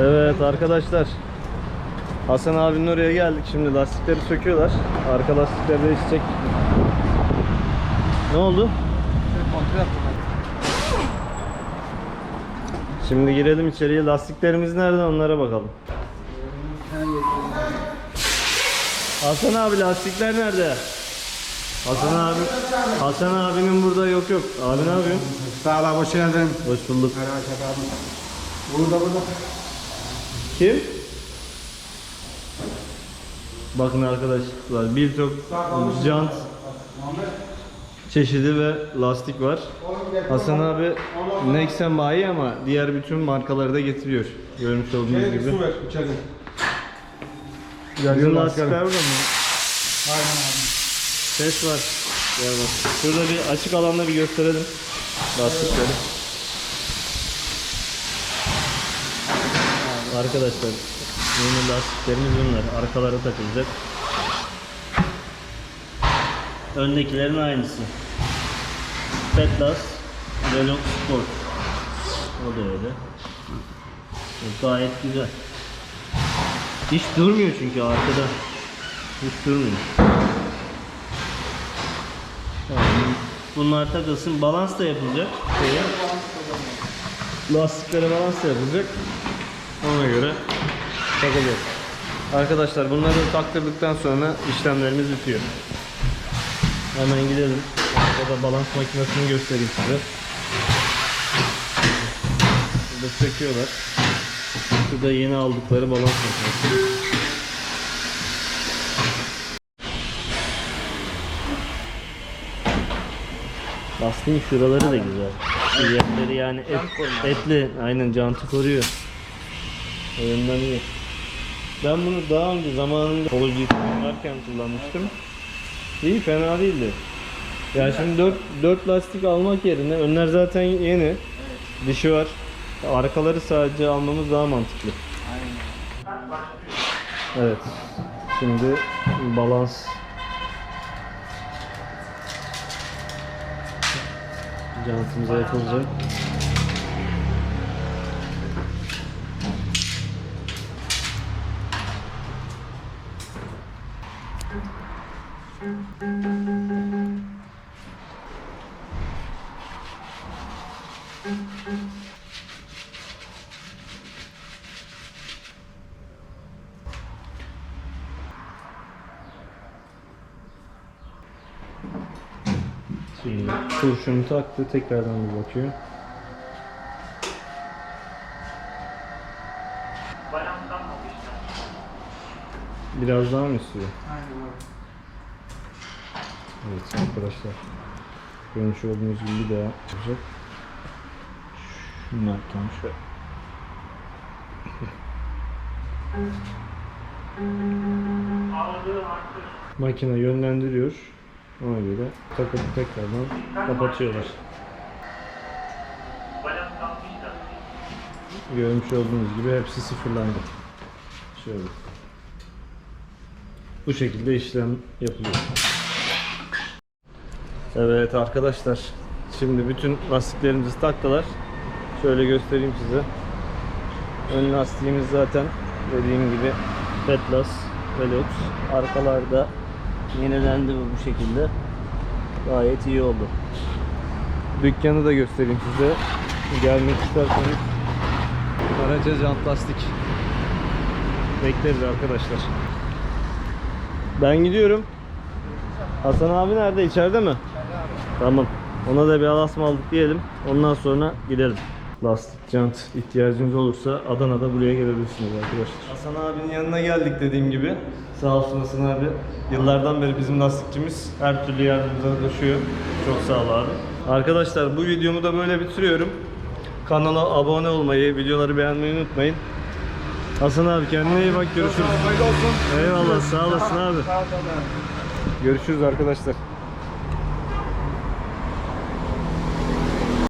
Evet arkadaşlar. Hasan abinin oraya geldik. Şimdi lastikleri söküyorlar. Arka lastikler değişecek. Ne oldu? Şimdi girelim içeriye. Lastiklerimiz nerede onlara bakalım. Hasan abi lastikler nerede? Hasan abi Hasan abinin burada yok yok. Abi ne yapıyorsun? Sağ ol hoş geldin. Hoş bulduk. Merhaba abi. Burada burada. Kim? Bakın arkadaşlar birçok jant çeşidi ve lastik var. Hasan abi Nexen bayi ama diğer bütün markaları da getiriyor. Görmüş olduğunuz gibi. Su ver içeride. Bizim lastikler burada mı? Aynen abi. Ses var. Gel bak. Şurada bir açık alanda bir gösterelim lastikleri. Arkadaşlar yeni lastiklerimiz bunlar. Arkalara takılacak. Öndekilerin aynısı. Petlas Velox Sport. O da öyle. Gayet güzel. Hiç durmuyor çünkü arkada. Hiç durmuyor. Tamam. Bunlar takılsın. Balans da yapılacak. Şeye. Lastiklere balans da yapılacak. Ona göre takılacak. Arkadaşlar bunları taktırdıktan sonra işlemlerimiz bitiyor. Hemen gidelim. Burada balans makinesini göstereyim size. Burada çekiyorlar. Şurada yeni aldıkları balans makinesi. Lastiğin şuraları da güzel. Yerleri yani et, etli. Aynen jantı koruyor. O yönden iyi. Ben bunu daha önce zamanında GT varken kullanmıştım. İyi fena değildi. Yani şimdi 4, 4 lastik almak yerine önler zaten yeni. Dişi var. Arkaları sadece almamız daha mantıklı. Evet. Şimdi balans Jantımıza yapılacak. Şimdi kurşunu taktı tekrardan bir bakıyor. Biraz daha mı istiyor? Evet arkadaşlar. Görmüş olduğunuz gibi bir daha olacak. Şunlar tam şöyle. Makine yönlendiriyor. Ona göre takıp tekrardan kapatıyorlar. Görmüş olduğunuz gibi hepsi sıfırlandı. Şöyle. Bu şekilde işlem yapılıyor. Evet arkadaşlar. Şimdi bütün lastiklerimizi taktılar. Şöyle göstereyim size. Ön lastiğimiz zaten dediğim gibi Petlas Velox. Arkalarda yenilendi bu bu şekilde. Gayet iyi oldu. Dükkanı da göstereyim size. Gelmek isterseniz Karaca jant lastik. Bekleriz arkadaşlar. Ben gidiyorum. Hasan abi nerede? İçeride mi? Tamam. Ona da bir alasma aldık diyelim. Ondan sonra gidelim. Lastik, jant ihtiyacınız olursa Adana'da buraya gelebilirsiniz arkadaşlar. Hasan abinin yanına geldik dediğim gibi. Sağ olsun Hasan abi. Yıllardan beri bizim lastikçimiz. Her türlü yardımımıza koşuyor. Çok sağ ol abi. Arkadaşlar bu videomu da böyle bitiriyorum. Kanala abone olmayı, videoları beğenmeyi unutmayın. Hasan abi kendine iyi bak görüşürüz. Eyvallah sağ olasın abi. Görüşürüz arkadaşlar.